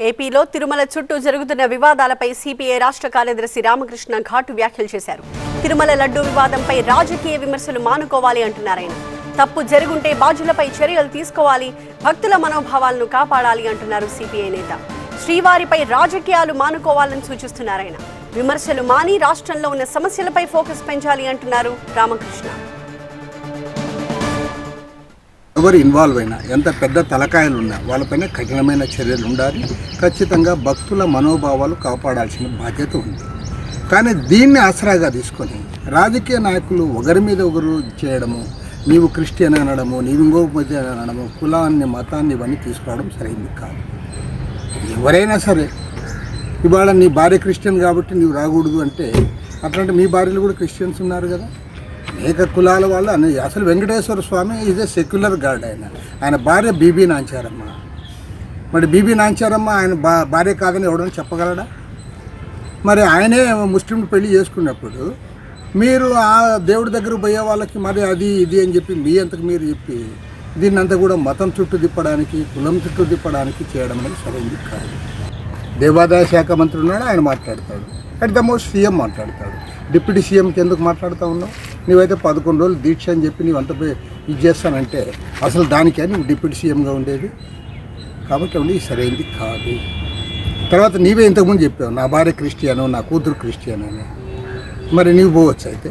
ఏపీలో తిరుమల చుట్టూ జరుగుతున్న వివాదాలపై సిపిఐ రాష్ట్ర కార్యదర్శి రామకృష్ణ ఘాటు వ్యాఖ్యలు చేశారు. తిరుమల లడ్డు వివాదంపై రాజకీయ విమర్శలు మానుకోవాలి అంటున్నారాయన తప్పు జరుగుంటే బాధ్యులపై చర్యలు తీసుకోవాలి భక్తుల మనోభావాలను కాపాడాలి అంటున్నారు సిపిఐ నేత. శ్రీవారిపై రాజకీయాలు మానుకోవాలని సూచిస్తున్నారాయన విమర్శలు మాని రాష్ట్రంలో ఉన్న సమస్యలపై ఫోకస్ పెంచాలి అంటున్నారు రామకృష్ణ. ఎవరు ఇన్వాల్వ్ అయినా ఎంత పెద్ద తలకాయలు ఉన్నా వాళ్ళపైన కఠినమైన చర్యలు ఉండాలి. ఖచ్చితంగా భక్తుల మనోభావాలు కాపాడాల్సిన బాధ్యత ఉంది. కానీ దీన్ని ఆసరాగా తీసుకొని రాజకీయ నాయకులు ఒకరి మీద ఒకరు చేయడము నీవు క్రిస్టియన్ అనడము నీవు ఇంకో అనడము కులాన్ని మతాన్ని ఇవన్నీ తీసుకోవడం సరైంది కాదు. ఎవరైనా సరే ఇవాళ నీ భార్య క్రిస్టియన్ కాబట్టి నీవు రాకూడదు అంటే అట్లాంటి మీ భార్యలు కూడా క్రిస్టియన్స్ ఉన్నారు కదా. అనేక కులాల వాళ్ళు అనే అసలు Venkateswara Swami is a secular god ఆయన. ఆయన భార్య బీబీ నాంచారమ్మ. మరి బీబీ నాంచారమ్మ ఆయన భా భార్య కాదని ఎవడని చెప్పగలడా? మరి ఆయనే ముస్లింలు పెళ్ళి చేసుకున్నప్పుడు మీరు ఆ దేవుడి దగ్గర పోయే వాళ్ళకి మరి అది ఇది అని చెప్పి మీ అంతకు మీరు చెప్పి దీన్ని అంతా కూడా మతం చుట్టూ తిప్పడానికి కులం చుట్టూ తిప్పడానికి చేయడం అనేది సరైనది కాదు. దేవాదాయ శాఖ మంత్రి ఉన్నాడు ఆయన మాట్లాడతాడు. అట్ ద మోస్ట్ సీఎం మాట్లాడతాడు. డిప్యూటీ సీఎంకి ఎందుకు మాట్లాడుతూ ఉన్నావు? నువ్వైతే పదకొండు రోజులు దీక్ష అని చెప్పి నీవు అంత ఇది చేస్తానంటే అసలు దానికే నువ్వు డిప్యూటీ సీఎంగా ఉండేది? కాబట్టి అవన్నీ సరైనది కాదు. తర్వాత నీవే ఇంతకుముందు చెప్పావు నా భార్య క్రిస్టియను నా కూతురు క్రిస్టియన్ అని. మరి నీవు పోవచ్చు అయితే.